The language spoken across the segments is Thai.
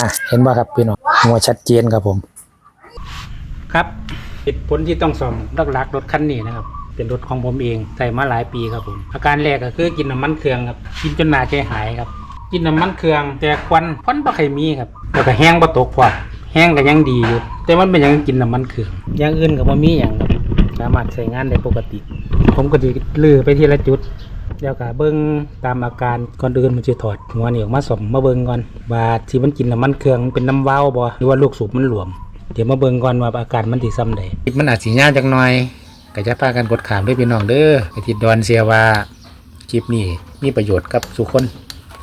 อะเห็นป่ะครับพี่น้องหัวชัดเจนครับผม ครับเหตุผลที่ต้องซ่อมหลักๆรถคันนี้นะครับเป็นรถของผมเองใส่มาหลายปีครับผม อาการแรกก็คือกินน้ำมันเครื่องครับกินจนหนาใจหายครับ กินน้ำมันเครื่องแต่ควันควันบ่เคยมีครับแล้วก็แห้งบ่ตกพอแห้งก็ยังดีอยู่แต่มันเป็นยังกินน้ำมันเครื่องอย่างอื่นก็บ่มีหยังครับสามารถใช้งานได้ปกติ ผมก็สิลือไปทีละจุด เดี๋ยวกะเบิ้งตามอาการก่อนอื่นมันจะถอดหัวนี่ออกมาสมมาเบิ้งก่อนว่าที่มันกินน้ำมันเครื่องมันเป็นน้ำเว้าวบ่หรือว่าลูกสูบมันหลวม เดี๋ยวมาเบิ้งก่อนว่าอาการมันสิซ้ำใดมันอาจสิยาจังหน่อยก็จะพากันกดขามด้วยพี่น้องเด้อไอทิดดอนเสียว่าคลิปนี้มีประโยชน์กับสุคน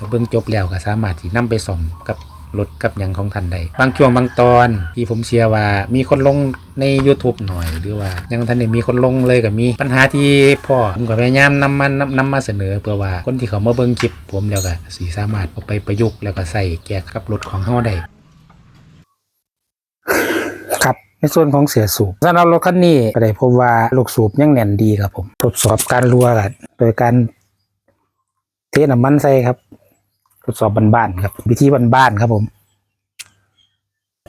เบิ้งจบแล้วก็สามารถที่นำไปส่งกับ รถกับยังของท่านได้บางช่วงบางตอนที่ผมเชื่อว่ามีคนลงใน YouTube หน่อยหรือว่ายังท่านได้มีคนลงเลยก็มีปัญหาที่พ่อผมก็พยายามนำมันนำมาเสนอเพื่อว่าคนที่เขามาเบิ่งคลิปผมแล้วก็สิสามารถเอาไปประยุกต์แล้วก็ใส่แก้กับรถของเฮาได้ครับในส่วนของเสียสูบสำหรับรถคันนี้ก็ได้พบว่าลูกสูบยังแน่นดีครับผมทดสอบการรั่วกันโดยการเทน้ำมันใส่ครับ ทดสอบบ้านๆครับ วิธีบ้านๆครับผม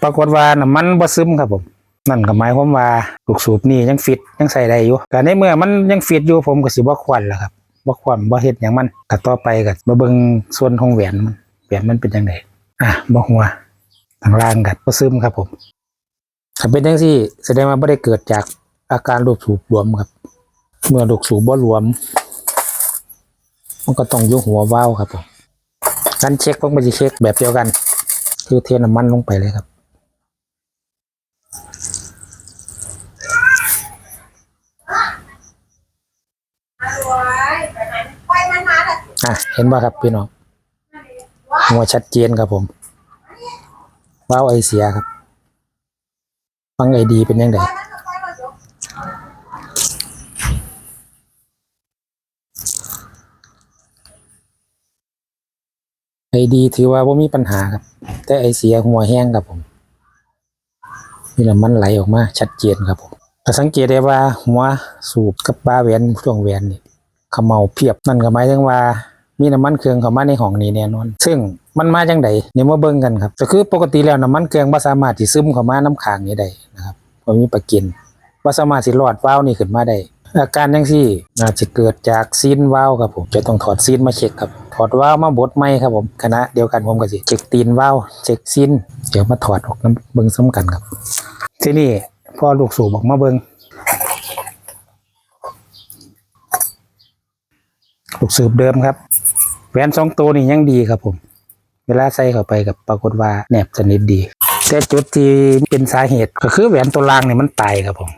ปรากฏว่าน้ำมันบ่ซึมครับผมนั่นก็หมายความว่าลูกสูบนี่ยังฟิตยังใส่ได้อยู่แต่ในเมื่อมันยังฟิตอยู่ผมก็สิบ่ควันแล้วครับบ่ควันบ่เฮ็ดหยังมันก็ต่อไปก็มาเบิ่งส่วนของแหวนมันแหวนมันเป็นจังไดอะบ่หัวทางล่างก็บ่ซึมครับผมถ้าเป็นจังซี่แสดงว่าไม่ได้เกิดจากอาการลูกสูบรวมครับ เมื่อลูกสูบบ่รวม มันก็ต้องอยุหัวว่าวครับผม การเช็คต้องไปเช็คแบบเดียวกัน คือเทน้ำมันลงไปเลยครับอะเห็นป่ะครับพี่น้องหัวชัดเจนครับผมว่าวไอเสียครับฟังไอดีเป็นยังไง ดีถือว่าว่มีปัญหาครับ แต่ไอเสียหัวแห้งครับผมนี่แหละมันไหลออกมาชัดเจนครับผมแต่สังเกตได้ว่าหัวสูบกับบ้าแหวนช่วงแหวนนี่ขมเมาเพียบนั่นก็หมายถึงว่ามีน้ำมันเครื่องเข้ามาในห้องนี้แน่นอน ซึ่งมันมาจังไดเดี๋ยวมาเบิ่งกันครับก็คือปกติแล้วน้ำมันเครื่องบ่สามารถที่ซึมเข้ามาน้ำค้างนี้ได้นะครับบ่มีปะกินบ่สามารถสิรอดวาล์วนี่ขึ้นมาได้ อาการจังซี่น่าจะเกิดจากซีนว้าวครับผมจะต้องถอดซีนมาเช็คครับถอดว้าวมาบดใหม่ครับผมขณะเดียวกันผมก็สิเช็คตีนว้าวเช็คซีนเดี๋ยวมาถอดออกน้ำเบิ่งซ้ำกันครับที่นี่พ่อลูกสูบออกมาเบิ่งลูกสูบเดิมครับแหวนสองตัวนี่ยังดีครับผม เวลาใส่เข้าไปกับปรากฏว่าแนบสนิทดี แต่จุดที่เป็นสาเหตุก็คือแหวนตัวล่างเนี่ยมันตายครับผม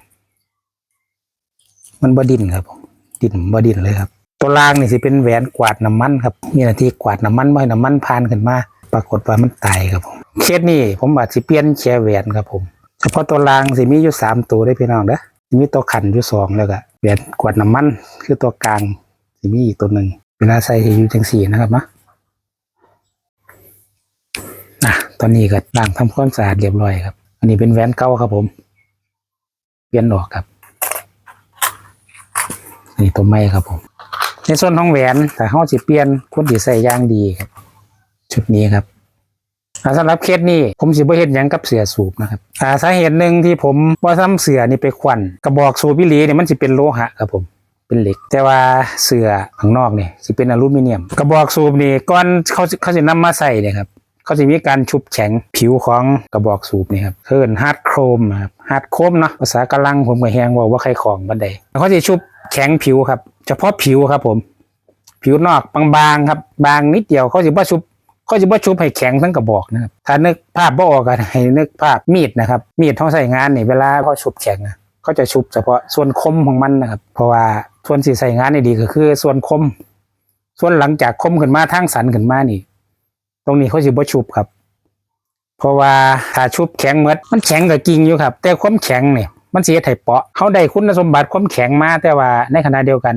มันบดินครับผมดินบดินเลยครับ ตัวล่างนี่สิเป็นแหวนกวาดน้ำมันครับมีหน้าที่กวาดน้ำมันไม่ให้น้ำมันพานขึ้นมา ปรากฏว่ามันตายครับผมเคสนี้ผมอาจสิเปลี่ยนแชร์แหวนครับผมเฉพาะตัวล่างสิมีอยู่สามตัวได้พี่น้องเด้อสิมีตัวขันอยู่สองแล้วก็แหวนกวาดน้ำมันคือตัวกลางสิมีอีกตัวหนึ่งเวลาใส่อยู่จังสี่นะครับนะอะตอนนี้ก็ล้างทำความสะอาดเรียบร้อยครับ อันนี้เป็นแหวนเก่าครับผม เปลี่ยนออกครับ นี่ตัวใหม่ครับผม ในส่วนของแหวนแต่เขาจะเปลี่ยนควรที่ใส่ย่างดีครับ ชุดนี้ครับสำหรับเคสนี้ผมสิบ่เห็นยังกับเสือสูบนะครับอาสาเหตุหนึ่งที่ผมว่าทำเสือนี่ไปควันกระบอกสูบวิลีเนี่ยมันจะเป็นโลหะครับผมเป็นเหล็ก แต่ว่าเสือข้างนอกเนี่ยสิเป็นอลูมิเนียม กระบอกสูบนี่ก่อนเขาเขาจะนำมาใส่เนี่ยครับเขาจะมีการชุบแข็งผิวของกระบอกสูบนี่ครับเพิ่นฮาร์ดโครมครับฮาร์ดโครมเนาะภาษากำลังผมก็แฮงว่าว่าใครของบันไดเขาจะชุบ แข็งผิวครับ เฉพาะผิวครับ ผม ผิวนอกบางๆครับ บางนิดเดียวเขาจะว่าชุบเขาจะว่าชุบให้แข็งทั้งกระบอกนะครับถ้านึกภาพบ่ออกกันให้นึกภาพมีดนะครับ มีดเขาใส่งานนี่เวลาเขาชุบแข็งอะเขาจะชุบเฉพาะส่วนคมของมันนะครับ เพราะว่าส่วนสีใส่งานนี่ดีก็คือ ส่วนคม ส่วนหลังจากคมขึ้นมาทางสันขึ้นมานี่ ตรงนี้เขาจะบ่ชุบครับ เพราะว่าถ้าชุบแข็งเมดมันแข็งก็จริงอยู่ครับ แต่ความแข็งเนี่ย มันเสียไถเปาะเขาได้คุณสมบัติความแข็งมาแต่ว่าในขณะเดียวกัน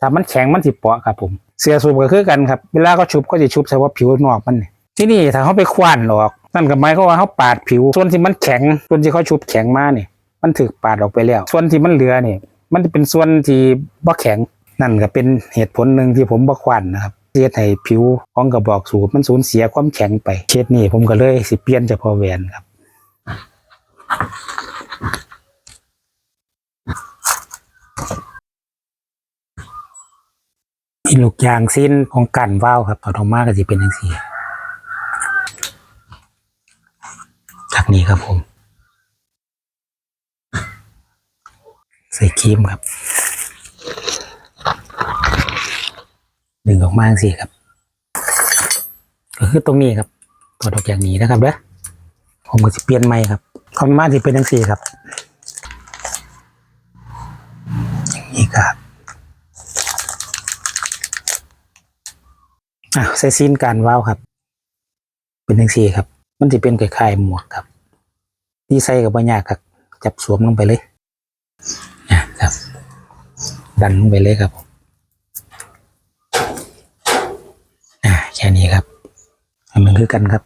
ถ้ามันแข็งมันสิเปาะครับผม เสือสูบก็คือกันครับ เวลาเขาชุบก็จะชุบเฉพาผิวนอกมันที่นี่ถ้าเขาไปคว้านออกนั่นก็หมายความว่าเขาปาดผิว ส่วนที่มันแข็งส่วนที่เขาชุบแข็งมาเนี่ยมันถูกปาดออกไปแล้ว ส่วนที่มันเหลือเนี่ยมันจะเป็นส่วนที่บ่แข็งนั่นก็เป็นเหตุผลหนึ่งที่ผมบ่คว้านนะครับเสียให้ผิวของกระบอกสูบมันสูญเสียความแข็งไปเคสนี้ผมก็เลยสิเปลี่ยนเฉพาะแหวนครับ มีลูกยางสิ้นของกันว่าวครับเอาออกมาก็จะเป็นอย่างสีจากนี้ครับผม ใส่ครีมครับดึงออกมาสิครับ ก็คือตรงนี้ครับตัวดอกอย่างนี้นะครับเด้อผมก็จะเปลี่ยนใหม่ครับคอมมาที่เป็นทั้งสี่ครับอย่างนี้ครับ อะใส่ซีนการว้าวครับ เป็นทั้งสี่ครับ มันจะเป็นคล้ายๆหมวกครับที่ใส่กับบรรยากครับจับสวมลงไปเลยนะครับ ดันลงไปเลยครับผมอ่าแค่นี้ครับมันคือกันครับ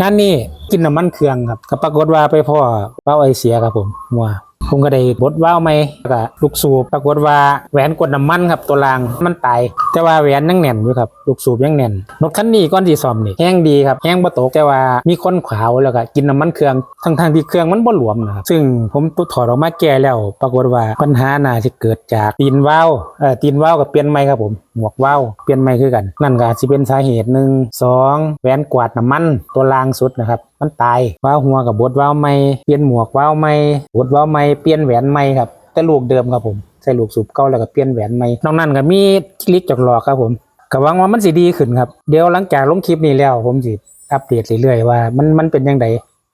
งานนี้กินน้ำมันเครื่องครับก็ปรากฏว่าไปพ่อว่าวไอเสียครับผมมัวผมก็ได้บดว่าวไหมแล้วก็ลูกสูบปรากฏว่าแหวนกดน้ำมันครับตัวรางมันตายแต่ว่าแหวนยังแน่นอยู่ครับลูกสูบยังแน่นรถคันนี้ก้อนที่ซ่อมนี่แห้งดีครับแห้งบ่ตกแต่ว่ามีคนขาวแล้วก็กินน้ำมันเครื่องทั้งๆที่เครื่องมันบ่หลวมนะครับซึ่งผมถอดออกมาแก้แล้ว ปรากฏว่าปัญหาน่าจะเกิดจากตีนว่าวเอ่อตีนว่าวกับเปลี่ยนใหมครับผม หมวกว่าวเปลี่ยนใหม่คือกัน นั่นก็อาจะเป็นสาเหตุหนึ่งสองแหวนกวาดน้ำมันตัวรางสุดนะครับมันตายว่าวหัวกับบดว่าวใหม่เปลี่ยนหมวกว่าวใหม่บดว่าวใหม่เปลี่ยนแหวนใหม่ครับแต่ลูกเดิมครับผมใส่ลูกสูบเก่าแล้วก็เปลี่ยนแหวนใหม่นอกนั้นก็มีคลิกจอกหลอกครับผมก็หวังว่ามันสิดีขึ้นครับเดี๋ยวหลังจากลงคลิปนี้แล้ว ผมสิอัปเดตเรื่อยๆว่ามันมันเป็นยังไง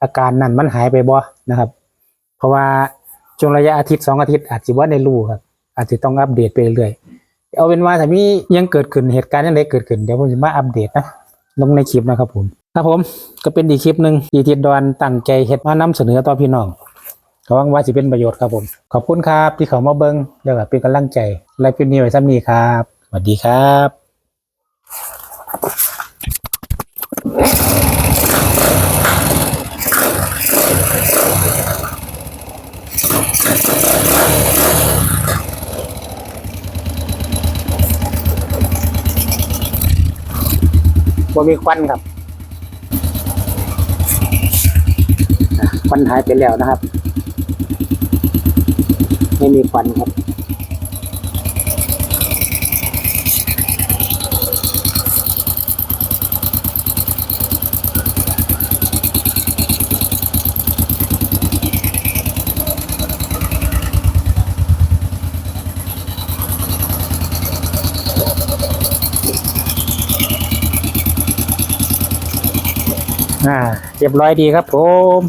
อาการนั้นมันหายไปบ่นะครับ เพราะว่าช่วงระยะอาทิตย์สองอาทิตย์อาจจะว่าในรูครับอาจจะต้องอัปเดตไปเรื่อย เอาเป็นว่าถ้ามียังเกิดขึ้นเหตุการณ์ยังไงเกิดขึ้นเดี๋ยวผมจะมาอัปเดตนะลงในคลิปนะครับผมครับผมก็เป็นอีกคลิปหนึ่งที่ทิดดอนตั้งใจเฮ็ดมานำเสนอต่อพี่น้องก็หวังว่าสิเป็นประโยชน์ครับผม ขอบคุณครับที่เขามาเบิ่งแล้วก็เป็นกำลังใจและคลิปนี้ไว้ซ้ำนี้ครับสวัสดีครับ บ่มีควันครับควันหายไปแล้วนะครับ ไม่มีควันครับ อ่า เรียบร้อยดีครับผม